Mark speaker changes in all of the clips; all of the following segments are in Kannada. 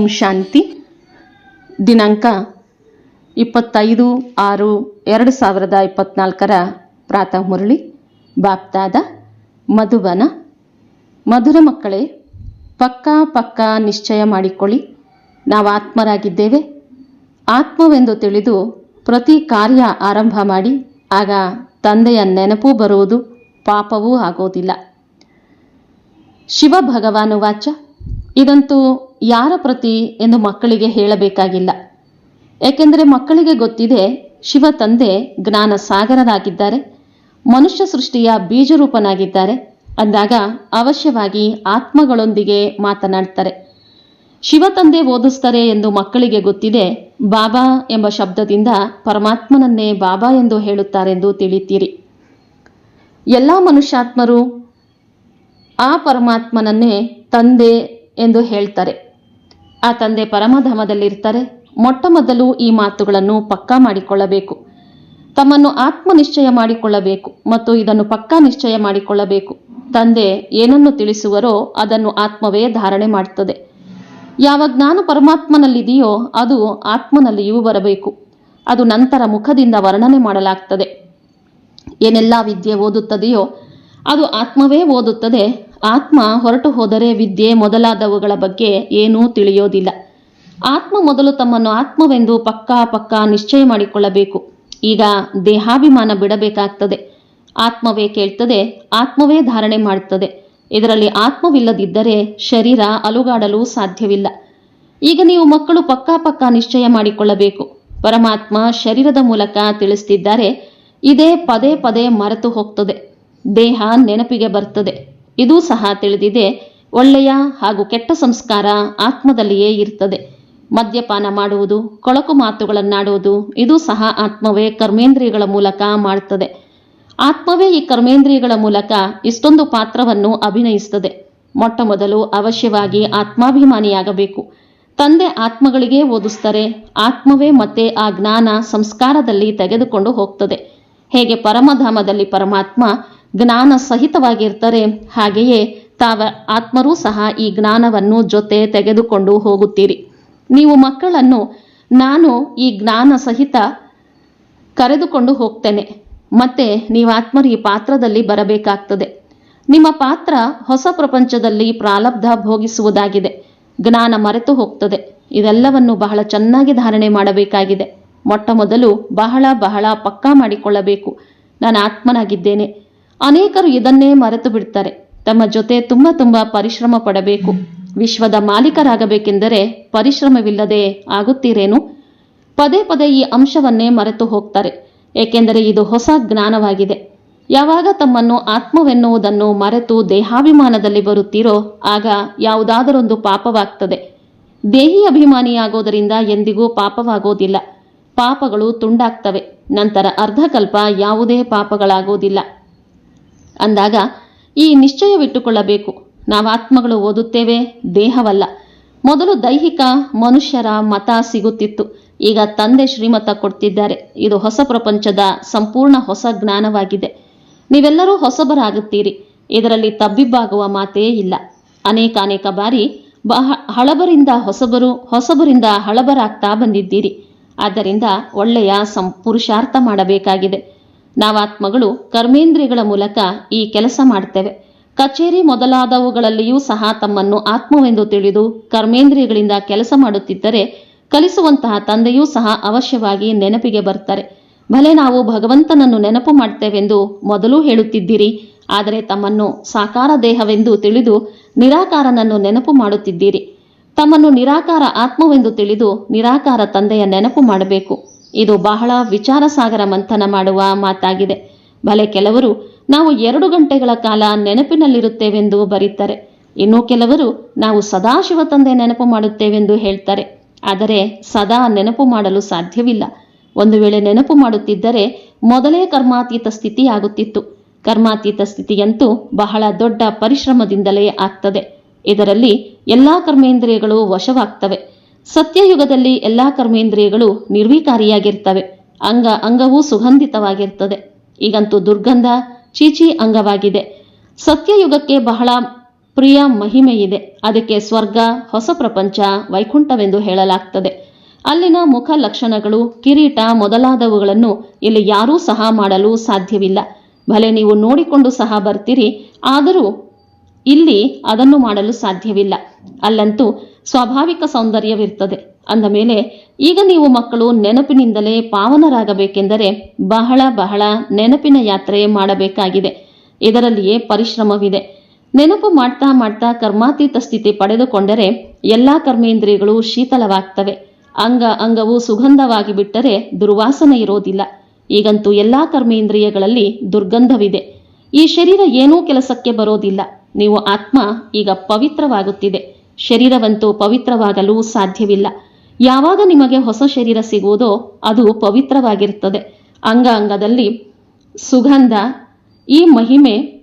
Speaker 1: ಓಂ ಶಾಂತಿ. ದಿನಾಂಕ ಇಪ್ಪತ್ತೈದು ಆರು ಎರಡು ಸಾವಿರದ ಇಪ್ಪತ್ನಾಲ್ಕರ ಪ್ರಾತಃ ಮುರಳಿ. ಬಾಪ್ತಾದ ಮಧುಬನ. ಮಧುರ ಮಕ್ಕಳೇ, ಪಕ್ಕಾ ಪಕ್ಕಾ ನಿಶ್ಚಯ ಮಾಡಿಕೊಳ್ಳಿ. ನಾವು ಆತ್ಮರಾಗಿದ್ದೇವೆ. ಆತ್ಮವೆಂದು ತಿಳಿದು ಪ್ರತಿ ಕಾರ್ಯ ಆರಂಭ ಮಾಡಿ, ಆಗ ತಂದೆಯ ನೆನಪು ಬರುವುದು ಪಾಪವೂ ಆಗೋದಿಲ್ಲ. ಶಿವ ಭಗವಾನು ವಾಚ ಇದಂತೂ ಯಾರ ಪ್ರತಿ ಎಂದು ಮಕ್ಕಳಿಗೆ ಹೇಳಬೇಕಾಗಿಲ್ಲ. ಏಕೆಂದರೆ ಮಕ್ಕಳಿಗೆ ಗೊತ್ತಿದೆ, ಶಿವ ತಂದೆ ಜ್ಞಾನ ಸಾಗರರಾಗಿದ್ದಾರೆ ಮನುಷ್ಯ ಸೃಷ್ಟಿಯ ಬೀಜರೂಪನಾಗಿದ್ದಾರೆ, ಅಂದಾಗ ಅವಶ್ಯವಾಗಿ ಆತ್ಮಗಳೊಂದಿಗೆ ಮಾತನಾಡ್ತಾರೆ. ಶಿವ ತಂದೆ ಓದಿಸ್ತಾರೆ ಎಂದು ಮಕ್ಕಳಿಗೆ ಗೊತ್ತಿದೆ, ಬಾಬಾ ಎಂಬ ಶಬ್ದದಿಂದ ಪರಮಾತ್ಮನನ್ನೇ ಬಾಬಾ ಎಂದು ಹೇಳುತ್ತಾರೆಂದು ತಿಳಿತೀರಿ. ಎಲ್ಲ ಮನುಷ್ಯಾತ್ಮರು ಆ ಪರಮಾತ್ಮನನ್ನೇ ತಂದೆ ಎಂದು ಹೇಳ್ತಾರೆ. ಆ ತಂದೆ ಪರಮಧಾಮದಲ್ಲಿರ್ತಾರೆ. ಮೊಟ್ಟ ಮೊದಲು ಈ ಮಾತುಗಳನ್ನು ಪಕ್ಕಾ ಮಾಡಿಕೊಳ್ಳಬೇಕು. ತಮ್ಮನ್ನು ಆತ್ಮನಿಶ್ಚಯ ಮಾಡಿಕೊಳ್ಳಬೇಕು ಮತ್ತು ಇದನ್ನು ಪಕ್ಕಾ ನಿಶ್ಚಯ ಮಾಡಿಕೊಳ್ಳಬೇಕು. ತಂದೆ ಏನನ್ನು ತಿಳಿಸುವರೋ ಅದನ್ನು ಆತ್ಮವೇ ಧಾರಣೆ ಮಾಡುತ್ತದೆ ಯಾವ ಜ್ಞಾನ ಪರಮಾತ್ಮನಲ್ಲಿದೆಯೋ ಅದು ಆತ್ಮನಲ್ಲಿಯೂ ಬರಬೇಕು. ಅದು ನಂತರ ಮುಖದಿಂದ ವರ್ಣನೆ ಮಾಡಲಾಗ್ತದೆ. ಏನೆಲ್ಲ ವಿದ್ಯೆ ಓದುತ್ತದೆಯೋ ಅದು ಆತ್ಮವೇ ಓದುತ್ತದೆ. ಆತ್ಮ ಹೊರಟು ಹೋದರೆ ವಿದ್ಯೆ ಮೊದಲಾದವುಗಳ ಬಗ್ಗೆ ಏನೂ ತಿಳಿಯೋದಿಲ್ಲ. ಆತ್ಮ ಮೊದಲು ತಮ್ಮನ್ನು ಆತ್ಮವೆಂದು ಪಕ್ಕಾ ಪಕ್ಕಾ ನಿಶ್ಚಯ ಮಾಡಿಕೊಳ್ಳಬೇಕು. ಈಗ ದೇಹಾಭಿಮಾನ ಬಿಡಬೇಕಾಗ್ತದೆ. ಆತ್ಮವೇ ಕೇಳ್ತದೆ, ಆತ್ಮವೇ ಧಾರಣೆ ಮಾಡುತ್ತದೆ. ಇದರಲ್ಲಿ ಆತ್ಮವಿಲ್ಲದಿದ್ದರೆ ಶರೀರ ಅಲುಗಾಡಲು ಸಾಧ್ಯವಿಲ್ಲ. ಈಗ ನೀವು ಮಕ್ಕಳು ಪಕ್ಕಾ ಪಕ್ಕಾ ನಿಶ್ಚಯ ಮಾಡಿಕೊಳ್ಳಬೇಕು. ಪರಮಾತ್ಮ ಶರೀರದ ಮೂಲಕ ತಿಳಿಸ್ತಿದ್ದಾರೆ, ಇದೇ ಪದೇ ಪದೇ ಮರೆತು ಹೋಗ್ತದೆ. ದೇಹ ನೆನಪಿಗೆ ಬರ್ತದೆ. ಇದೂ ಸಹ ತಿಳಿದಿದೆ. ಒಳ್ಳೆಯ ಹಾಗೂ ಕೆಟ್ಟ ಸಂಸ್ಕಾರ ಆತ್ಮದಲ್ಲಿಯೇ ಇರ್ತದೆ. ಮದ್ಯಪಾನ ಮಾಡುವುದು, ಕೊಳಕು ಮಾತುಗಳನ್ನಾಡುವುದು, ಇದು ಸಹ ಆತ್ಮವೇ ಕರ್ಮೇಂದ್ರಿಯಗಳ ಮೂಲಕ ಮಾಡುತ್ತದೆ ಆತ್ಮವೇ ಈ ಕರ್ಮೇಂದ್ರಿಯಗಳ ಮೂಲಕ ಇಷ್ಟೊಂದು ಪಾತ್ರವನ್ನು ಅಭಿನಯಿಸುತ್ತದೆ ಮೊಟ್ಟ ಮೊದಲು ಅವಶ್ಯವಾಗಿ ಆತ್ಮಾಭಿಮಾನಿಯಾಗಬೇಕು. ತಂದೆ ಆತ್ಮಗಳಿಗೆ ಓದಿಸ್ತಾರೆ, ಆತ್ಮವೇ ಮತ್ತೆ ಆ ಜ್ಞಾನ ಸಂಸ್ಕಾರದಲ್ಲಿ ತೆಗೆದುಕೊಂಡು ಹೋಗ್ತದೆ. ಹೇಗೆ ಪರಮಧಾಮದಲ್ಲಿ ಪರಮಾತ್ಮ ಜ್ಞಾನ ಸಹಿತವಾಗಿರ್ತಾರೆ. ಹಾಗೆಯೇ ತಾವ ಆತ್ಮರೂ ಸಹ ಈ ಜ್ಞಾನವನ್ನು ಜೊತೆ ತೆಗೆದುಕೊಂಡು ಹೋಗುತ್ತೀರಿ. ನೀವು ಮಕ್ಕಳನ್ನು, ನಾನು ಈ ಜ್ಞಾನ ಸಹಿತ ಕರೆದುಕೊಂಡು ಹೋಗ್ತೇನೆ. ಮತ್ತೆ ನೀವು ಆತ್ಮರು ಈ ಪಾತ್ರದಲ್ಲಿ ಬರಬೇಕಾಗ್ತದೆ. ನಿಮ್ಮ ಪಾತ್ರ ಹೊಸ ಪ್ರಪಂಚದಲ್ಲಿ ಪ್ರಾಲಬ್ಧ ಭೋಗಿಸುವುದಾಗಿದೆ. ಜ್ಞಾನ ಮರೆತು ಹೋಗ್ತದೆ. ಇದೆಲ್ಲವನ್ನು ಬಹಳ ಚೆನ್ನಾಗಿ ಧಾರಣೆ ಮಾಡಬೇಕಾಗಿದೆ. ಮೊಟ್ಟ ಮೊದಲು ಬಹಳ ಬಹಳ ಪಕ್ಕಾ ಮಾಡಿಕೊಳ್ಳಬೇಕು. ನಾನು ಆತ್ಮನಾಗಿದ್ದೇನೆ. ಅನೇಕರು ಇದನ್ನೇ ಮರೆತು ಬಿಡ್ತಾರೆ. ತಮ್ಮ ಜೊತೆ ತುಂಬ ತುಂಬ ಪರಿಶ್ರಮ ಪಡಬೇಕು. ವಿಶ್ವದ ಮಾಲೀಕರಾಗಬೇಕೆಂದರೆ ಪರಿಶ್ರಮವಿಲ್ಲದೆ ಆಗುತ್ತೀರೇನು? ಪದೇ ಪದೇ ಈ ಅಂಶವನ್ನೇ ಮರೆತು ಹೋಗ್ತಾರೆ. ಏಕೆಂದರೆ ಇದು ಹೊಸ ಜ್ಞಾನವಾಗಿದೆ. ಯಾವಾಗ ತಮ್ಮನ್ನು ಆತ್ಮವೆನ್ನುವುದನ್ನು ಮರೆತು ದೇಹಾಭಿಮಾನದಲ್ಲಿ ಬರುತ್ತೀರೋ, ಆಗ ಯಾವುದಾದರೊಂದು ಪಾಪವಾಗ್ತದೆ. ದೇಹಿ ಅಭಿಮಾನಿಯಾಗೋದರಿಂದ ಎಂದಿಗೂ ಪಾಪವಾಗೋದಿಲ್ಲ. ಪಾಪಗಳು ತುಂಡಾಗ್ತವೆ. ನಂತರ ಅರ್ಧಕಲ್ಪ ಯಾವುದೇ ಪಾಪಗಳಾಗೋದಿಲ್ಲ. ಅಂದಾಗ, ಈ ನಿಶ್ಚಯವಿಟ್ಟುಕೊಳ್ಳಬೇಕು. ನಾವು ಆತ್ಮಗಳು ಓದುತ್ತೇವೆ, ದೇಹವಲ್ಲ. ಮೊದಲು ದೈಹಿಕ ಮನುಷ್ಯರ ಮತ ಸಿಗುತ್ತಿತ್ತು. ಈಗ ತಂದೆ ಶ್ರೀಮತ ಕೊಡ್ತಿದ್ದಾರೆ. ಇದು ಹೊಸ ಪ್ರಪಂಚದ ಸಂಪೂರ್ಣ ಹೊಸ ಜ್ಞಾನವಾಗಿದೆ. ನೀವೆಲ್ಲರೂ ಹೊಸಬರಾಗುತ್ತೀರಿ. ಇದರಲ್ಲಿ ತಬ್ಬಿಬ್ಬಾಗುವ ಮಾತೇ ಇಲ್ಲ. ಅನೇಕ ಅನೇಕ ಬಾರಿ ಬಹ, ಹಳಬರಿಂದ ಹೊಸಬರು, ಹೊಸಬರಿಂದ ಹಳಬರಾಗ್ತಾ ಬಂದಿದ್ದೀರಿ. ಆದ್ದರಿಂದ ಒಳ್ಳೆಯ ಸಂ, ಪುರುಷಾರ್ಥ ಮಾಡಬೇಕಾಗಿದೆ. ನಾವಾತ್ಮಗಳು ಕರ್ಮೇಂದ್ರಿಯಗಳ ಮೂಲಕ ಈ ಕೆಲಸ ಮಾಡ್ತೇವೆ ಕಚೇರಿ ಮೊದಲಾದವುಗಳಲ್ಲಿಯೂ ಸಹ ತಮ್ಮನ್ನು ಆತ್ಮವೆಂದು ತಿಳಿದು ಕರ್ಮೇಂದ್ರಿಯಗಳಿಂದ ಕೆಲಸ ಮಾಡುತ್ತಿದ್ದರೆ ಕಲಿಸುವಂತಹ ತಂದೆಯೂ ಸಹ ಅವಶ್ಯವಾಗಿ ನೆನಪಿಗೆ ಬರ್ತಾರೆ ಭಲೆ ನಾವು ಭಗವಂತನನ್ನು ನೆನಪು ಮಾಡ್ತೇವೆಂದು ಮೊದಲು ಹೇಳುತ್ತಿದ್ದೀರಿ. ಆದರೆ ತಮ್ಮನ್ನು ಸಾಕಾರ ದೇಹವೆಂದು ತಿಳಿದು ನಿರಾಕಾರನನ್ನು ನೆನಪು ಮಾಡುತ್ತಿದ್ದೀರಿ. ತಮ್ಮನ್ನು ನಿರಾಕಾರ ಆತ್ಮವೆಂದು ತಿಳಿದು ನಿರಾಕಾರ ತಂದೆಯ ನೆನಪು ಮಾಡಬೇಕು. ಇದು ಬಹಳ ವಿಚಾರ ಸಾಗರ ಮಂಥನ ಮಾಡುವ ಮಾತಾಗಿದೆ. ಭಲೆ ಕೆಲವರು, ನಾವು ಎರಡು ಗಂಟೆಗಳ ಕಾಲ ನೆನಪಿನಲ್ಲಿರುತ್ತೇವೆಂದು ಬರೀತಾರೆ. ಇನ್ನು ಕೆಲವರು, ನಾವು ಸದಾ ಶಿವ ತಂದೆ ನೆನಪು ಮಾಡುತ್ತೇವೆಂದು ಹೇಳ್ತಾರೆ. ಆದರೆ ಸದಾ ನೆನಪು ಮಾಡಲು ಸಾಧ್ಯವಿಲ್ಲ. ಒಂದು ವೇಳೆ ನೆನಪು ಮಾಡುತ್ತಿದ್ದರೆ ಮೊದಲೇ ಕರ್ಮಾತೀತ ಸ್ಥಿತಿ ಆಗುತ್ತಿತ್ತು ಕರ್ಮಾತೀತ ಸ್ಥಿತಿಯಂತೂ ಬಹಳ ದೊಡ್ಡ ಪರಿಶ್ರಮದಿಂದಲೇ ಆಗ್ತದೆ. ಇದರಲ್ಲಿ ಎಲ್ಲಾ ಕರ್ಮೇಂದ್ರಿಯಗಳು ವಶವಾಗ್ತವೆ. ಸತ್ಯಯುಗದಲ್ಲಿ ಎಲ್ಲಾ ಕರ್ಮೇಂದ್ರಿಯಗಳು ನಿರ್ವಿಕಾರಿಯಾಗಿರ್ತವೆ. ಅಂಗ ಅಂಗವೂ ಸುಗಂಧಿತವಾಗಿರ್ತದೆ. ಈಗಂತೂ ದುರ್ಗಂಧ ಚೀಚಿ ಅಂಗವಾಗಿದೆ. ಸತ್ಯಯುಗಕ್ಕೆ ಬಹಳ ಪ್ರಿಯ ಮಹಿಮೆ ಇದೆ ಅದಕ್ಕೆ ಸ್ವರ್ಗ, ಹೊಸ ಪ್ರಪಂಚ, ವೈಕುಂಠವೆಂದು ಹೇಳಲಾಗ್ತದೆ. ಅಲ್ಲಿನ ಮುಖ ಲಕ್ಷಣಗಳು, ಕಿರೀಟ ಮೊದಲಾದವುಗಳನ್ನು ಇಲ್ಲಿ ಯಾರೂ ಸಹ ಮಾಡಲು ಸಾಧ್ಯವಿಲ್ಲ. ಭಲೆ ನೀವು ನೋಡಿಕೊಂಡು ಸಹ ಬರ್ತೀರಿ. ಆದರೂ ಇಲ್ಲಿ ಅದನ್ನು ಮಾಡಲು ಸಾಧ್ಯವಿಲ್ಲ. ಅಲ್ಲಂತೂ ಸ್ವಾಭಾವಿಕ ಸೌಂದರ್ಯವಿರ್ತದೆ ಅಂದ ಮೇಲೆ, ಈಗ ನೀವು ಮಕ್ಕಳು ನೆನಪಿನಿಂದಲೇ ಪಾವನರಾಗಬೇಕೆಂದರೆ ಬಹಳ ಬಹಳ ನೆನಪಿನ ಯಾತ್ರೆ ಮಾಡಬೇಕಾಗಿದೆ. ಇದರಲ್ಲಿಯೇ ಪರಿಶ್ರಮವಿದೆ. ನೆನಪು ಮಾಡ್ತಾ ಮಾಡ್ತಾ ಕರ್ಮಾತೀತ ಸ್ಥಿತಿ ಪಡೆದುಕೊಂಡರೆ ಎಲ್ಲಾ ಕರ್ಮೇಂದ್ರಿಯಗಳು ಶೀತಲವಾಗ್ತವೆ. ಅಂಗ ಅಂಗವು ಸುಗಂಧವಾಗಿ ಬಿಟ್ಟರೆ ದುರ್ವಾಸನೆ ಇರೋದಿಲ್ಲ. ಈಗಂತೂ ಎಲ್ಲಾ ಕರ್ಮೇಂದ್ರಿಯಗಳಲ್ಲಿ ದುರ್ಗಂಧವಿದೆ. ಈ ಶರೀರ ಏನೂ ಕೆಲಸಕ್ಕೆ ಬರೋದಿಲ್ಲ. ನೀವು ಆತ್ಮ ಈಗ ಪವಿತ್ರವಾಗುತ್ತಿದೆ. ಶರೀರವಂತೂ ಪವಿತ್ರವಾಗಲು ಸಾಧ್ಯವಿಲ್ಲ. ಯಾವಾಗ ನಿಮಗೆ ಹೊಸ ಶರೀರ ಸಿಗುವುದೋ ಅದು ಪವಿತ್ರವಾಗಿರುತ್ತದೆ. ಅಂಗ ಅಂಗದಲ್ಲಿ ಸುಗಂಧ, ಈ ಮಹಿಮೆ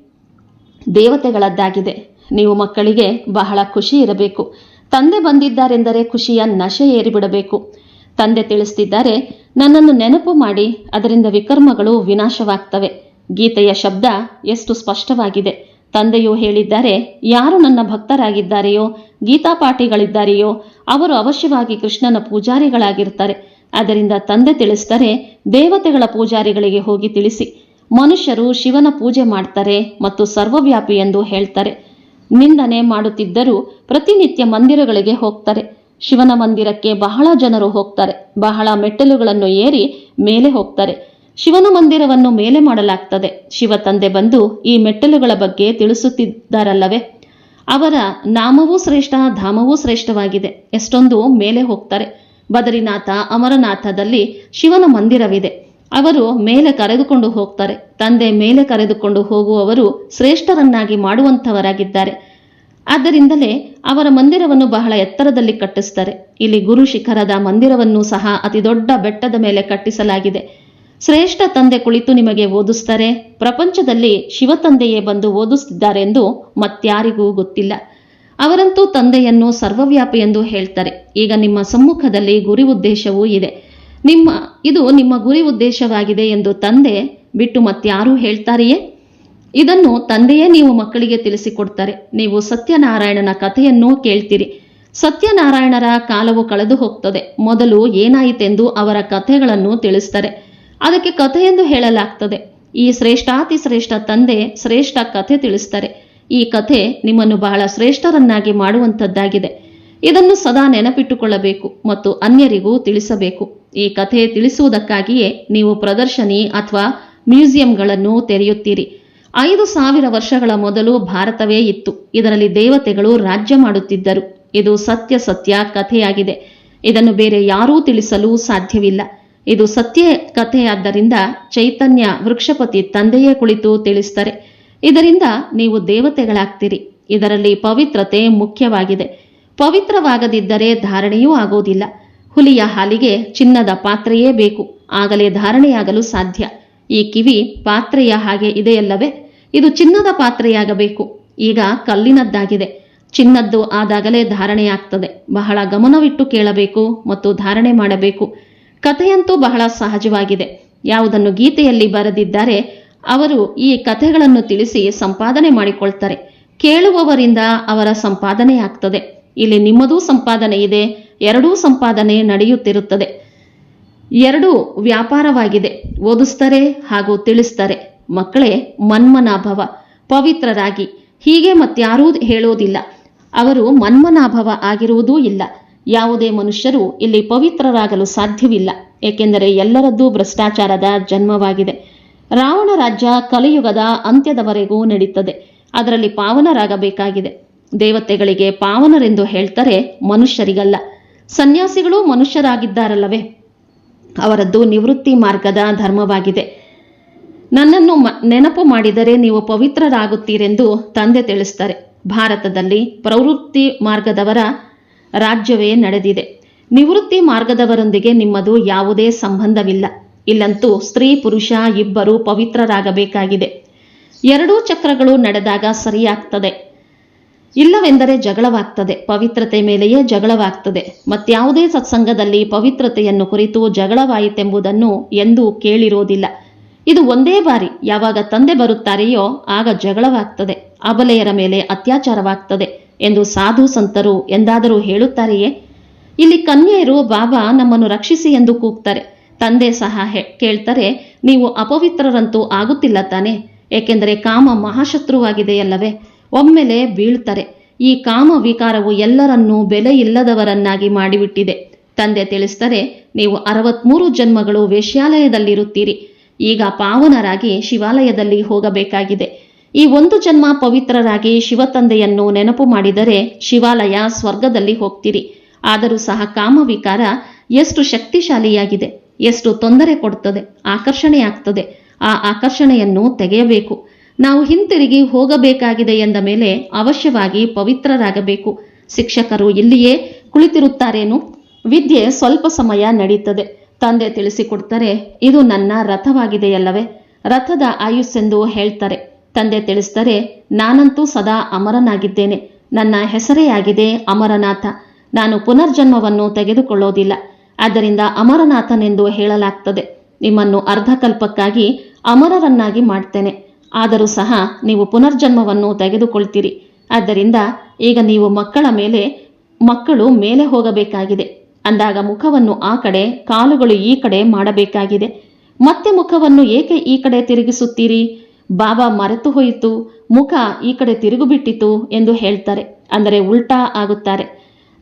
Speaker 1: ದೇವತೆಗಳದ್ದಾಗಿದೆ. ನೀವು ಮಕ್ಕಳಿಗೆ ಬಹಳ ಖುಷಿ ಇರಬೇಕು. ತಂದೆ ಬಂದಿದ್ದಾರೆಂದರೆ ಖುಷಿಯ ನಶೆ ಏರಿಬಿಡಬೇಕು. ತಂದೆ ತಿಳಿಸ್ತಿದ್ದಾರೆ, ನನ್ನನ್ನು ನೆನಪು ಮಾಡಿ, ಅದರಿಂದ ವಿಕರ್ಮಗಳು ವಿನಾಶವಾಗ್ತವೆ. ಗೀತೆಯ ಶಬ್ದ ಎಷ್ಟು ಸ್ಪಷ್ಟವಾಗಿದೆ. ತಂದೆಯು ಹೇಳಿದ್ದಾರೆ, ಯಾರು ನನ್ನ ಭಕ್ತರಾಗಿದ್ದಾರೆಯೋ ಗೀತಾಪಾಠಿಗಳಿದ್ದಾರೆಯೋ ಅವರು ಅವಶ್ಯವಾಗಿ ಕೃಷ್ಣನ ಪೂಜಾರಿಗಳಾಗಿರ್ತಾರೆ ಅದರಿಂದ ತಂದೆ ತಿಳಿಸ್ತಾರೆ ದೇವತೆಗಳ ಪೂಜಾರಿಗಳಿಗೆ ಹೋಗಿ ತಿಳಿಸಿ. ಮನುಷ್ಯರು ಶಿವನ ಪೂಜೆ ಮಾಡ್ತಾರೆ ಮತ್ತು ಸರ್ವವ್ಯಾಪಿ ಎಂದು ಹೇಳ್ತಾರೆ. ನಿಂದನೆ ಮಾಡುತ್ತಿದ್ದರೂ ಪ್ರತಿನಿತ್ಯ ಮಂದಿರಗಳಿಗೆ ಹೋಗ್ತಾರೆ. ಶಿವನ ಮಂದಿರಕ್ಕೆ ಬಹಳ ಜನರು ಹೋಗ್ತಾರೆ. ಬಹಳ ಮೆಟ್ಟಲುಗಳನ್ನು ಏರಿ ಮೇಲೆ ಹೋಗ್ತಾರೆ. ಶಿವನ ಮಂದಿರವನ್ನು ಮೇಲೆ ಮಾಡಲಾಗ್ತದೆ. ಶಿವ ತಂದೆ ಬಂದು ಈ ಮೆಟ್ಟಲುಗಳ ಬಗ್ಗೆ ತಿಳಿಸುತ್ತಿದ್ದಾರಲ್ಲವೇ? ಅವರ ನಾಮವೂ ಶ್ರೇಷ್ಠ, ಧಾಮವೂ ಶ್ರೇಷ್ಠವಾಗಿದೆ. ಎಷ್ಟೊಂದು ಮೇಲೆ ಹೋಗ್ತಾರೆ. ಬದರಿನಾಥ, ಅಮರನಾಥದಲ್ಲಿ ಶಿವನ ಮಂದಿರವಿದೆ. ಅವರು ಮೇಲೆ ಕರೆದುಕೊಂಡು ಹೋಗ್ತಾರೆ. ತಂದೆ ಮೇಲೆ ಕರೆದುಕೊಂಡು ಹೋಗುವವರು ಶ್ರೇಷ್ಠರನ್ನಾಗಿ ಮಾಡುವಂಥವರಾಗಿದ್ದಾರೆ. ಆದ್ದರಿಂದಲೇ ಅವರ ಮಂದಿರವನ್ನು ಬಹಳ ಎತ್ತರದಲ್ಲಿ ಕಟ್ಟಿಸ್ತಾರೆ. ಇಲ್ಲಿ ಗುರು ಶಿಖರದ ಮಂದಿರವನ್ನು ಸಹ ಅತಿ ದೊಡ್ಡ ಬೆಟ್ಟದ ಮೇಲೆ ಕಟ್ಟಿಸಲಾಗಿದೆ. ಶ್ರೇಷ್ಠ ತಂದೆ ಕುಳಿತು ನಿಮಗೆ ಓದಿಸ್ತಾರೆ. ಪ್ರಪಂಚದಲ್ಲಿ ಶಿವ ತಂದೆಯೇ ಬಂದು ಓದಿಸ್ತಿದ್ದಾರೆಂದು ಮತ್ಯಾರಿಗೂ ಗೊತ್ತಿಲ್ಲ. ಅವರಂತೂ ತಂದೆಯನ್ನು ಸರ್ವವ್ಯಾಪಿ ಎಂದು ಹೇಳ್ತಾರೆ. ಈಗ ನಿಮ್ಮ ಸಮ್ಮುಖದಲ್ಲಿ ಗುರಿ ಉದ್ದೇಶವೂ ಇದೆ. ನಿಮ್ಮ, ಇದು ನಿಮ್ಮ ಗುರಿ ಉದ್ದೇಶವಾಗಿದೆ ಎಂದು ತಂದೆ ಬಿಟ್ಟು ಮತ್ತಾರೂ ಹೇಳ್ತಾರೆಯೇ? ಇದನ್ನು ತಂದೆಯೇ ನೀವು ಮಕ್ಕಳಿಗೆ ತಿಳಿಸಿಕೊಡ್ತಾರೆ. ನೀವು ಸತ್ಯನಾರಾಯಣನ ಕಥೆಯನ್ನು ಕೇಳ್ತೀರಿ. ಸತ್ಯನಾರಾಯಣರ ಕಾಲವು ಕಳೆದು ಹೋಗ್ತದೆ. ಮೊದಲು ಏನಾಯಿತೆಂದು ಅವರ ಕಥೆಗಳನ್ನು ತಿಳಿಸ್ತಾರೆ. ಅದಕ್ಕೆ ಕಥೆ ಎಂದು ಹೇಳಲಾಗ್ತದೆ. ಈ ಶ್ರೇಷ್ಠಾತಿ ಶ್ರೇಷ್ಠ ತಂದೆ ಶ್ರೇಷ್ಠ ಕಥೆ ತಿಳಿಸ್ತಾರೆ. ಈ ಕಥೆ ನಿಮ್ಮನ್ನು ಬಹಳ ಶ್ರೇಷ್ಠರನ್ನಾಗಿ ಮಾಡುವಂಥದ್ದಾಗಿದೆ. ಇದನ್ನು ಸದಾ ನೆನಪಿಟ್ಟುಕೊಳ್ಳಬೇಕು ಮತ್ತು ಅನ್ಯರಿಗೂ ತಿಳಿಸಬೇಕು. ಈ ಕಥೆ ತಿಳಿಸುವುದಕ್ಕಾಗಿಯೇ ನೀವು ಪ್ರದರ್ಶನಿ ಅಥವಾ ಮ್ಯೂಸಿಯಂಗಳನ್ನು ತೆರೆಯುತ್ತೀರಿ. ಐದು ಸಾವಿರ ವರ್ಷಗಳ ಮೊದಲು ಭಾರತವೇ ಇತ್ತು. ಇದರಲ್ಲಿ ದೇವತೆಗಳು ರಾಜ್ಯ ಮಾಡುತ್ತಿದ್ದರು. ಇದು ಸತ್ಯ ಸತ್ಯ ಕಥೆಯಾಗಿದೆ. ಇದನ್ನು ಬೇರೆ ಯಾರೂ ತಿಳಿಸಲು ಸಾಧ್ಯವಿಲ್ಲ. ಇದು ಸತ್ಯ ಕಥೆಯಾದ್ದರಿಂದ ಚೈತನ್ಯ ವೃಕ್ಷಪತಿ ತಂದೆಯೇ ಕುಳಿತು ತಿಳಿಸ್ತಾರೆ ಇದರಿಂದ ನೀವು ದೇವತೆಗಳಾಗ್ತೀರಿ. ಇದರಲ್ಲಿ ಪವಿತ್ರತೆ ಮುಖ್ಯವಾಗಿದೆ. ಪವಿತ್ರವಾಗದಿದ್ದರೆ ಧಾರಣೆಯೂ ಆಗೋದಿಲ್ಲ ಹುಲಿಯ ಹಾಲಿಗೆ ಚಿನ್ನದ ಪಾತ್ರೆಯೇ ಬೇಕು. ಆಗಲೇ ಧಾರಣೆಯಾಗಲು ಸಾಧ್ಯ. ಈ ಕಿವಿ ಪಾತ್ರೆಯ ಹಾಗೆ ಇದೆಯಲ್ಲವೇ? ಇದು ಚಿನ್ನದ ಪಾತ್ರೆಯಾಗಬೇಕು. ಈಗ ಕಲ್ಲಿನದ್ದಾಗಿದೆ. ಚಿನ್ನದ್ದು ಆದಾಗಲೇ ಧಾರಣೆಯಾಗ್ತದೆ. ಬಹಳ ಗಮನವಿಟ್ಟು ಕೇಳಬೇಕು ಮತ್ತು ಧಾರಣೆ ಮಾಡಬೇಕು. ಕಥೆಯಂತೂ ಬಹಳ ಸಹಜವಾಗಿದೆ. ಯಾವುದನ್ನು ಗೀತೆಯಲ್ಲಿ ಬರೆದಿದ್ದಾರೆ, ಅವರು ಈ ಕಥೆಗಳನ್ನು ತಿಳಿಸಿ ಸಂಪಾದನೆ ಮಾಡಿಕೊಳ್ತಾರೆ. ಕೇಳುವವರಿಂದ ಅವರ ಸಂಪಾದನೆ ಆಗ್ತದೆ. ಇಲ್ಲಿ ನಿಮ್ಮದೂ ಸಂಪಾದನೆ ಇದೆ, ಎರಡೂ ಸಂಪಾದನೆ ನಡೆಯುತ್ತಿರುತ್ತದೆ. ಎರಡೂ ವ್ಯಾಪಾರವಾಗಿದೆ. ಓದಿಸ್ತಾರೆ ಹಾಗೂ ತಿಳಿಸ್ತಾರೆ. ಮಕ್ಕಳೇ, ಮನ್ಮನಾಭವ, ಪವಿತ್ರರಾಗಿ. ಹೀಗೆ ಮತ್ಯಾರೂ ಹೇಳೋದಿಲ್ಲ. ಅವರು ಮನ್ಮನಾಭವ ಆಗಿರುವುದೂ ಇಲ್ಲ. ಯಾವುದೇ ಮನುಷ್ಯರು ಇಲ್ಲಿ ಪವಿತ್ರರಾಗಲು ಸಾಧ್ಯವಿಲ್ಲ, ಏಕೆಂದರೆ ಎಲ್ಲರದ್ದೂ ಭ್ರಷ್ಟಾಚಾರದ ಜನ್ಮವಾಗಿದೆ. ರಾವಣ ರಾಜ್ಯ ಕಲಿಯುಗದ ಅಂತ್ಯದವರೆಗೂ ನಡೀತದೆ, ಅದರಲ್ಲಿ ಪಾವನರಾಗಬೇಕಾಗಿದೆ. ದೇವತೆಗಳಿಗೆ ಪಾವನರೆಂದು ಹೇಳ್ತಾರೆ ಮನುಷ್ಯರಿಗಲ್ಲ. ಸನ್ಯಾಸಿಗಳು ಮನುಷ್ಯರಾಗಿದ್ದಾರಲ್ಲವೇ? ಅವರದ್ದು ನಿವೃತ್ತಿ ಮಾರ್ಗದ ಧರ್ಮವಾಗಿದೆ. ನನ್ನನ್ನು ನೆನಪು ಮಾಡಿದರೆ ನೀವು ಪವಿತ್ರರಾಗುತ್ತೀರೆಂದು ತಂದೆ ತಿಳಿಸ್ತಾರೆ. ಭಾರತದಲ್ಲಿ ಪ್ರವೃತ್ತಿ ಮಾರ್ಗದವರ ರಾಜ್ಯವೇ ನಡೆದಿದೆ. ನಿವೃತ್ತಿ ಮಾರ್ಗದವರೊಂದಿಗೆ ನಿಮ್ಮದು ಯಾವುದೇ ಸಂಬಂಧವಿಲ್ಲ. ಇಲ್ಲಂತೂ ಸ್ತ್ರೀ, ಪುರುಷ, ಇಬ್ಬರು ಪವಿತ್ರರಾಗಬೇಕಾಗಿದೆ. ಎರಡೂ ಚಕ್ರಗಳು ನಡೆದಾಗ ಸರಿಯಾಗ್ತದೆ. ಇಲ್ಲವೆಂದರೆ ಜಗಳವಾಗ್ತದೆ. ಪವಿತ್ರತೆ ಮೇಲೆಯೇ ಜಗಳವಾಗ್ತದೆ. ಮತ್ಯಾವುದೇ ಸತ್ಸಂಗದಲ್ಲಿ ಪವಿತ್ರತೆಯನ್ನು ಕುರಿತು ಜಗಳವಾಯಿತೆಂಬುದನ್ನು ಎಂದೂ ಕೇಳಿರೋದಿಲ್ಲ. ಇದು ಒಂದೇ ಬಾರಿ. ಯಾವಾಗ ತಂದೆ ಬರುತ್ತಾರೆಯೋ ಆಗ ಜಗಳವಾಗ್ತದೆ. ಅಬಲೆಯರ ಮೇಲೆ ಅತ್ಯಾಚಾರವಾಗ್ತದೆ. ಎಂದು ಸಾಧು ಸಂತರು ಎಂದಾದರೂ ಹೇಳುತ್ತಾರೆಯೇ? ಇಲ್ಲಿ ಕನ್ಯೆಯರು ಬಾಬಾ ನಮ್ಮನ್ನು ರಕ್ಷಿಸಿ ಎಂದು ಕೂಗ್ತಾರೆ. ತಂದೆ ಸಹ ಕೇಳ್ತಾರೆ, ನೀವು ಅಪವಿತ್ರರಂತೂ ಆಗುತ್ತಿಲ್ಲ ತಾನೆ. ಏಕೆಂದರೆ ಕಾಮ ಮಹಾಶತ್ರುವಾಗಿದೆಯಲ್ಲವೇ? ಒಮ್ಮೆಲೆ ಬೀಳ್ತಾರೆ. ಈ ಕಾಮ ವಿಕಾರವು ಎಲ್ಲರನ್ನೂ ಬೆಲೆ ಇಲ್ಲದವರನ್ನಾಗಿ ಮಾಡಿಬಿಟ್ಟಿದೆ. ತಂದೆ ತಿಳಿಸ್ತಾರೆ, ನೀವು ಅರವತ್ಮೂರು ಜನ್ಮಗಳು ವೇಶ್ಯಾಲಯದಲ್ಲಿರುತ್ತೀರಿ. ಈಗ ಪಾವನರಾಗಿ ಶಿವಾಲಯದಲ್ಲಿ ಹೋಗಬೇಕಾಗಿದೆ. ಈ ಒಂದು ಜನ್ಮ ಪವಿತ್ರರಾಗಿ ಶಿವತಂದೆಯನ್ನು ನೆನಪು ಮಾಡಿದರೆ ಶಿವಾಲಯ ಸ್ವರ್ಗದಲ್ಲಿ ಹೋಗ್ತೀರಿ. ಆದರೂ ಸಹ ಕಾಮವಿಕಾರ ಎಷ್ಟು ಶಕ್ತಿಶಾಲಿಯಾಗಿದೆ, ಎಷ್ಟು ತೊಂದರೆ ಕೊಡುತ್ತದೆ ಆಕರ್ಷಣೆಯಾಗ್ತದೆ. ಆ ಆಕರ್ಷಣೆಯನ್ನು ತೆಗೆಯಬೇಕು. ನಾವು ಹಿಂತಿರುಗಿ ಹೋಗಬೇಕಾಗಿದೆ ಎಂದ ಮೇಲೆ ಅವಶ್ಯವಾಗಿ ಪವಿತ್ರರಾಗಬೇಕು. ಶಿಕ್ಷಕರು ಇಲ್ಲಿಯೇ ಕುಳಿತಿರುತ್ತಾರೇನು? ವಿದ್ಯೆ ಸ್ವಲ್ಪ ಸಮಯ ನಡೀತದೆ. ತಂದೆ ತಿಳಿಸಿಕೊಡ್ತಾರೆ, ಇದು ನನ್ನ ರಥವಾಗಿದೆಯಲ್ಲವೇ? ರಥದ ಆಯುಸ್ಸೆಂದು ಹೇಳ್ತಾರೆ. ತಂದೆ ತಿಳಿಸ್ತಾರೆ ನಾನಂತೂ ಸದಾ ಅಮರನಾಗಿದ್ದೇನೆ. ನನ್ನ ಹೆಸರೇ ಆಗಿದೆ ಅಮರನಾಥ. ನಾನು ಪುನರ್ಜನ್ಮವನ್ನು ತೆಗೆದುಕೊಳ್ಳೋದಿಲ್ಲ. ಆದ್ದರಿಂದ ಅಮರನಾಥನೆಂದು ಹೇಳಲಾಗ್ತದೆ. ನಿಮ್ಮನ್ನು ಅರ್ಧಕಲ್ಪಕ್ಕಾಗಿ ಅಮರರನ್ನಾಗಿ ಮಾಡ್ತೇನೆ. ಆದರೂ ಸಹ ನೀವು ಪುನರ್ಜನ್ಮವನ್ನು ತೆಗೆದುಕೊಳ್ತೀರಿ. ಆದ್ದರಿಂದ ಈಗ ನೀವು ಮಕ್ಕಳ ಮೇಲೆ, ಮಕ್ಕಳು ಮೇಲೆ ಹೋಗಬೇಕಾಗಿದೆ. ಅಂದಾಗ ಮುಖವನ್ನು ಆ ಕಡೆ, ಕಾಲುಗಳು ಈ ಕಡೆ ಮಾಡಬೇಕಾಗಿದೆ. ಮತ್ತೆ ಮುಖವನ್ನು ಏಕೆ ಈ ಕಡೆ ತಿರುಗಿಸುತ್ತೀರಿ? ಬಾಬಾ ಮರೆತು ಹೋಯಿತು, ಮುಖ ಈ ಕಡೆ ತಿರುಗುಬಿಟ್ಟಿತು ಎಂದು ಹೇಳ್ತಾರೆ. ಅಂದರೆ ಉಲ್ಟಾ ಆಗುತ್ತಾರೆ.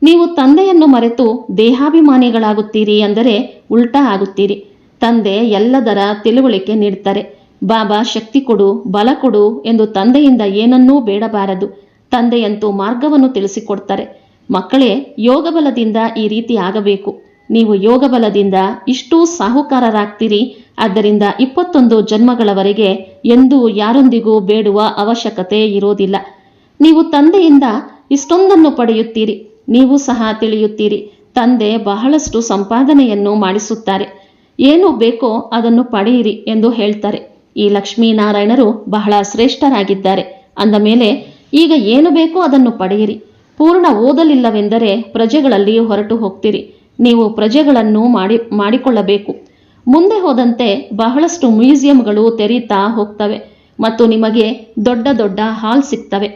Speaker 1: ನೀವು ತಂದೆಯನ್ನು ಮರೆತು ದೇಹಾಭಿಮಾನಿಗಳಾಗುತ್ತೀರಿ ಅಂದರೆ ಉಲ್ಟಾ ಆಗುತ್ತೀರಿ. ತಂದೆ ಎಲ್ಲದರ ತಿಳುವಳಿಕೆ ನೀಡ್ತಾರೆ. ಬಾಬಾ ಶಕ್ತಿ ಕೊಡು, ಬಲ ಕೊಡು ಎಂದು ತಂದೆಯಿಂದ ಏನನ್ನೂ ಬೇಡಬಾರದು. ತಂದೆಯಂತೂ ಮಾರ್ಗವನ್ನು ತಿಳಿಸಿಕೊಡ್ತಾರೆ. ಮಕ್ಕಳೇ ಯೋಗ ಬಲದಿಂದ ಈ ರೀತಿ ಆಗಬೇಕು. ನೀವು ಯೋಗ ಬಲದಿಂದ ಇಷ್ಟೂ ಸಾಹುಕಾರರಾಗ್ತೀರಿ. ಆದ್ದರಿಂದ ಇಪ್ಪತ್ತೊಂದು ಜನ್ಮಗಳವರೆಗೆ ಎಂದೂ ಯಾರೊಂದಿಗೂ ಬೇಡುವ ಅವಶ್ಯಕತೆ ಇರೋದಿಲ್ಲ. ನೀವು ತಂದೆಯಿಂದ ಇಷ್ಟೊಂದನ್ನು ಪಡೆಯುತ್ತೀರಿ. ನೀವು ಸಹ ತಿಳಿಯುತ್ತೀರಿ. ತಂದೆ ಬಹಳಷ್ಟು ಸಂಪಾದನೆಯನ್ನು ಮಾಡಿಸುತ್ತಾರೆ. ಏನು ಬೇಕೋ ಅದನ್ನು ಪಡೆಯಿರಿ ಎಂದು ಹೇಳ್ತಾರೆ. ಈ ಲಕ್ಷ್ಮೀನಾರಾಯಣರು ಬಹಳ ಶ್ರೇಷ್ಠರಾಗಿದ್ದಾರೆ. ಅಂದ ಮೇಲೆ, ಈಗ ಏನು ಬೇಕೋ ಅದನ್ನು ಪಡೆಯಿರಿ. ಪೂರ್ಣ ಓದಲಿಲ್ಲವೆಂದರೆ ಪ್ರಜೆಗಳಲ್ಲಿ ಹೊರಟು ಹೋಗ್ತೀರಿ. ನೀವು ಪ್ರಜೆಗಳನ್ನು ಮಾಡಿ, ಮಾಡಿಕೊಳ್ಳಬೇಕು. ಮುಂದೆ ಹೋದಂತೆ ಬಹಳಷ್ಟು ಮ್ಯೂಸಿಯಂಗಳು ತೆರೀತಾ ಹೋಗ್ತವೆ ಮತ್ತು ನಿಮಗೆ ದೊಡ್ಡ ದೊಡ್ಡ ಹಾಲ್ ಸಿಗ್ತವೆ.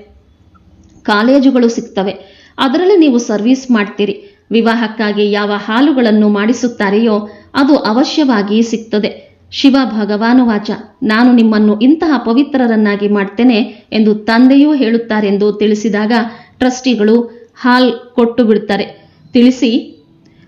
Speaker 1: ಕಾಲೇಜುಗಳು ಸಿಗ್ತವೆ. ಅದರಲ್ಲಿ ನೀವು ಸರ್ವಿಸ್ ಮಾಡ್ತೀರಿ. ವಿವಾಹಕ್ಕಾಗಿ ಯಾವ ಹಾಲುಗಳನ್ನು ಮಾಡಿಸುತ್ತಾರೆಯೋ ಅದು ಅವಶ್ಯವಾಗಿ ಸಿಗ್ತದೆ. ಶಿವ ಭಗವಾನುವಾಚ ನಾನು ನಿಮ್ಮನ್ನು ಇಂತಹ ಪವಿತ್ರರನ್ನಾಗಿ ಮಾಡ್ತೇನೆ ಎಂದು ತಂದೆಯೂ ಹೇಳುತ್ತಾರೆಂದು ತಿಳಿಸಿದಾಗ ಟ್ರಸ್ಟಿಗಳು ಹಾಲ್ ಕೊಟ್ಟು ಬಿಡ್ತಾರೆ. ತಿಳಿಸಿ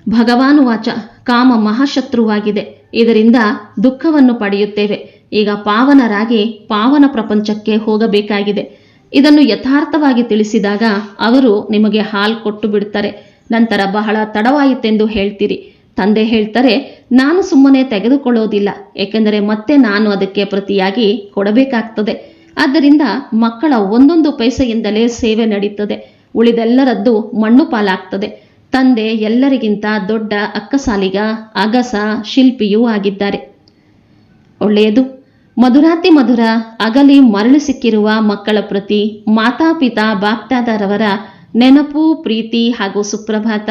Speaker 1: ಭಗವಾನು ವಾಚ ಕಾಮ ಮಹಾಶತ್ರುವಾಗಿದೆ. ಇದರಿಂದ ದುಃಖವನ್ನು ಪಡೆಯುತ್ತೇವೆ. ಈಗ ಪಾವನರಾಗಿ ಪಾವನ ಪ್ರಪಂಚಕ್ಕೆ ಹೋಗಬೇಕಾಗಿದೆ. ಇದನ್ನು ಯಥಾರ್ಥವಾಗಿ ತಿಳಿಸಿದಾಗ ಅವರು ನಿಮಗೆ ಹಾಲು ಕೊಟ್ಟು ಬಿಡ್ತಾರೆ. ನಂತರ ಬಹಳ ತಡವಾಯಿತೆಂದು ಹೇಳ್ತೀರಿ. ತಂದೆ ಹೇಳ್ತಾರೆ, ನಾನು ಸುಮ್ಮನೆ ತೆಗೆದುಕೊಳ್ಳೋದಿಲ್ಲ, ಏಕೆಂದರೆ ಮತ್ತೆ ನಾನು ಅದಕ್ಕೆ ಪ್ರತಿಯಾಗಿ ಕೊಡಬೇಕಾಗ್ತದೆ. ಆದ್ದರಿಂದ ಮಕ್ಕಳ ಒಂದೊಂದು ಪೈಸೆಯಿಂದಲೇ ಸೇವೆ ನಡೀತದೆ. ಉಳಿದೆಲ್ಲರದ್ದು ಮಣ್ಣು ಪಾಲಾಗ್ತದೆ. ತಂದೆ ಎಲ್ಲರಿಗಿಂತ ದೊಡ್ಡ ಅಕ್ಕಸಾಲಿಗ, ಅಗಸ, ಶಿಲ್ಪಿಯೂ ಆಗಿದ್ದಾರೆ. ಒಳ್ಳೆಯದು. ಮಧುರಾತಿ ಮಧುರ, ಅಗಲಿ ಮರಳು ಸಿಕ್ಕಿರುವ ಮಕ್ಕಳ ಪ್ರತಿ ಮಾತಾಪಿತಾ ಬಾಪ್ತಾದರವರ ನೆನಪು, ಪ್ರೀತಿ ಹಾಗೂ ಸುಪ್ರಭಾತ.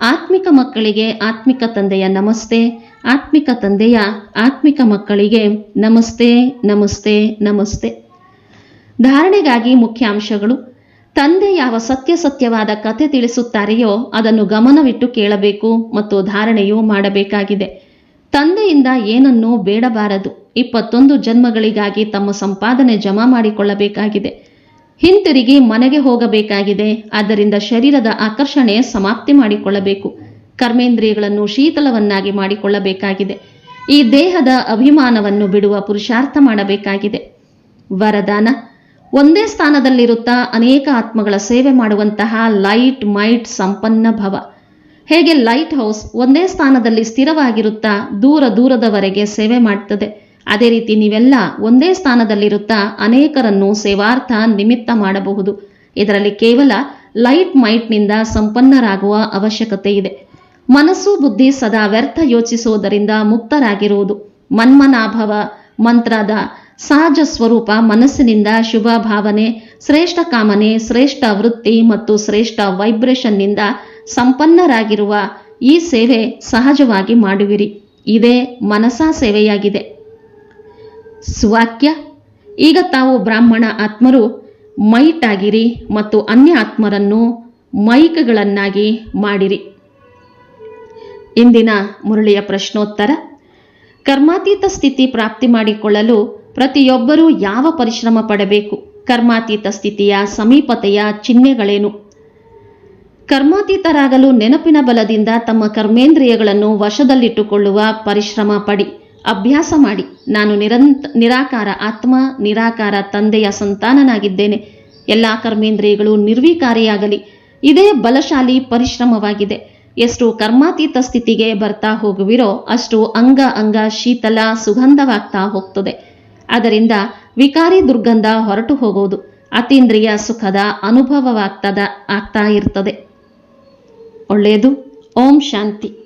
Speaker 1: ಆತ್ಮಿಕ ಮಕ್ಕಳಿಗೆ ಆತ್ಮಿಕ ತಂದೆಯ ನಮಸ್ತೆ, ಆತ್ಮಿಕ ತಂದೆಯ ಆತ್ಮಿಕ ಮಕ್ಕಳಿಗೆ ನಮಸ್ತೆ ನಮಸ್ತೆ ನಮಸ್ತೆ. ಧಾರಣೆಗಾಗಿ ಮುಖ್ಯಾಂಶಗಳು. ತಂದೆ ಯಾವ ಸತ್ಯ ಸತ್ಯವಾದ ಕಥೆ ತಿಳಿಸುತ್ತಾರೆಯೋ ಅದನ್ನು ಗಮನವಿಟ್ಟು ಕೇಳಬೇಕು ಮತ್ತು ಧಾರಣೆಯೂ ಮಾಡಬೇಕಾಗಿದೆ. ತಂದೆಯಿಂದ ಏನನ್ನೂ ಬೇಡಬಾರದು. ಇಪ್ಪತ್ತೊಂದು ಜನ್ಮಗಳಿಗಾಗಿ ತಮ್ಮ ಸಂಪಾದನೆ ಜಮಾ ಮಾಡಿಕೊಳ್ಳಬೇಕಾಗಿದೆ. ಹಿಂತಿರುಗಿ ಮನೆಗೆ ಹೋಗಬೇಕಾಗಿದೆ. ಆದ್ದರಿಂದ ಶರೀರದ ಆಕರ್ಷಣೆ ಸಮಾಪ್ತಿ ಮಾಡಿಕೊಳ್ಳಬೇಕು. ಕರ್ಮೇಂದ್ರಿಯಗಳನ್ನು ಶೀತಲವನ್ನಾಗಿ ಮಾಡಿಕೊಳ್ಳಬೇಕಾಗಿದೆ. ಈ ದೇಹದ ಅಭಿಮಾನವನ್ನು ಬಿಡುವ ಪುರುಷಾರ್ಥ ಮಾಡಬೇಕಾಗಿದೆ. ವರದಾನ. ಒಂದೇ ಸ್ಥಾನದಲ್ಲಿರುತ್ತಾ ಅನೇಕ ಆತ್ಮಗಳ ಸೇವೆ ಮಾಡುವಂತಹ ಲೈಟ್ ಮೈಟ್ ಸಂಪನ್ನ ಭವ. ಹೇಗೆ ಲೈಟ್ ಹೌಸ್ ಒಂದೇ ಸ್ಥಾನದಲ್ಲಿ ಸ್ಥಿರವಾಗಿರುತ್ತಾ ದೂರ ದೂರದವರೆಗೆ ಸೇವೆ ಮಾಡ್ತದೆ. ಅದೇ ರೀತಿ ನೀವೆಲ್ಲ ಒಂದೇ ಸ್ಥಾನದಲ್ಲಿರುತ್ತಾ ಅನೇಕರನ್ನು ಸೇವಾರ್ಥ ನಿಮಿತ್ತ ಮಾಡಬಹುದು. ಇದರಲ್ಲಿ ಕೇವಲ ಲೈಟ್ ಮೈಟ್ನಿಂದ ಸಂಪನ್ನರಾಗುವ ಅವಶ್ಯಕತೆ ಇದೆ. ಮನಸ್ಸು ಬುದ್ಧಿ ಸದಾ ವ್ಯರ್ಥ ಯೋಚಿಸುವುದರಿಂದ ಮುಕ್ತರಾಗಿರುವುದು. ಮನ್ಮನಾಭವ ಮಂತ್ರದ ಸಹಜ ಸ್ವರೂಪ, ಮನಸ್ಸಿನಿಂದ ಶುಭ ಭಾವನೆ, ಶ್ರೇಷ್ಠ ಕಾಮನೆ, ಶ್ರೇಷ್ಠ ವೃತ್ತಿ ಮತ್ತು ಶ್ರೇಷ್ಠ ವೈಬ್ರೇಷನ್ನಿಂದ ಸಂಪನ್ನರಾಗಿರುವ ಈ ಸೇವೆ ಸಹಜವಾಗಿ ಮಾಡುವಿರಿ. ಇದೇ ಮನಸಾ ಸೇವೆಯಾಗಿದೆ. ಸ್ವಾಕ್ಯ, ಈಗ ತಾವು ಬ್ರಾಹ್ಮಣ ಆತ್ಮರು ಮೈಟ್ ಆಗಿರಿ ಮತ್ತು ಅನ್ಯ ಆತ್ಮರನ್ನು ಮೈಕ್ಗಳನ್ನಾಗಿ ಮಾಡಿರಿ. ಇಂದಿನ ಮುರಳಿಯ ಪ್ರಶ್ನೋತ್ತರ, ಕರ್ಮಾತೀತ ಸ್ಥಿತಿ ಪ್ರಾಪ್ತಿ ಮಾಡಿಕೊಳ್ಳಲು ಪ್ರತಿಯೊಬ್ಬರೂ ಯಾವ ಪರಿಶ್ರಮ ಪಡಬೇಕು? ಕರ್ಮಾತೀತ ಸ್ಥಿತಿಯ ಸಮೀಪತೆಯ ಚಿಹ್ನೆಗಳೇನು? ಕರ್ಮಾತೀತರಾಗಲು ನೆನಪಿನ ಬಲದಿಂದ ತಮ್ಮ ಕರ್ಮೇಂದ್ರಿಯಗಳನ್ನು ವಶದಲ್ಲಿಟ್ಟುಕೊಳ್ಳುವ ಪರಿಶ್ರಮ ಪಡಿ, ಅಭ್ಯಾಸ ಮಾಡಿ. ನಾನು ನಿರಂತ, ನಿರಾಕಾರ ಆತ್ಮ, ನಿರಾಕಾರ ತಂದೆಯ ಸಂತಾನನಾಗಿದ್ದೇನೆ. ಎಲ್ಲ ಕರ್ಮೇಂದ್ರಿಯಗಳು ನಿರ್ವಿಕಾರಿಯಾಗಲಿ. ಇದೇ ಬಲಶಾಲಿ ಪರಿಶ್ರಮವಾಗಿದೆ. ಎಷ್ಟು ಕರ್ಮಾತೀತ ಸ್ಥಿತಿಗೆ ಬರ್ತಾ ಹೋಗುವಿರೋ, ಅಷ್ಟು ಅಂಗ ಅಂಗ ಶೀತಲ ಸುಗಂಧವಾಗ್ತಾ ಹೋಗ್ತದೆ. ಅದರಿಂದ ವಿಕಾರಿ ದುರ್ಗಂಧ ಹೊರಟು ಹೋಗುವುದು ಅತೀಂದ್ರಿಯ ಸುಖದ ಅನುಭವವಾಗ್ತದ ಆಗ್ತಾ ಇರ್ತದೆ. ಒಳ್ಳೆಯದು. ಓಂ ಶಾಂತಿ.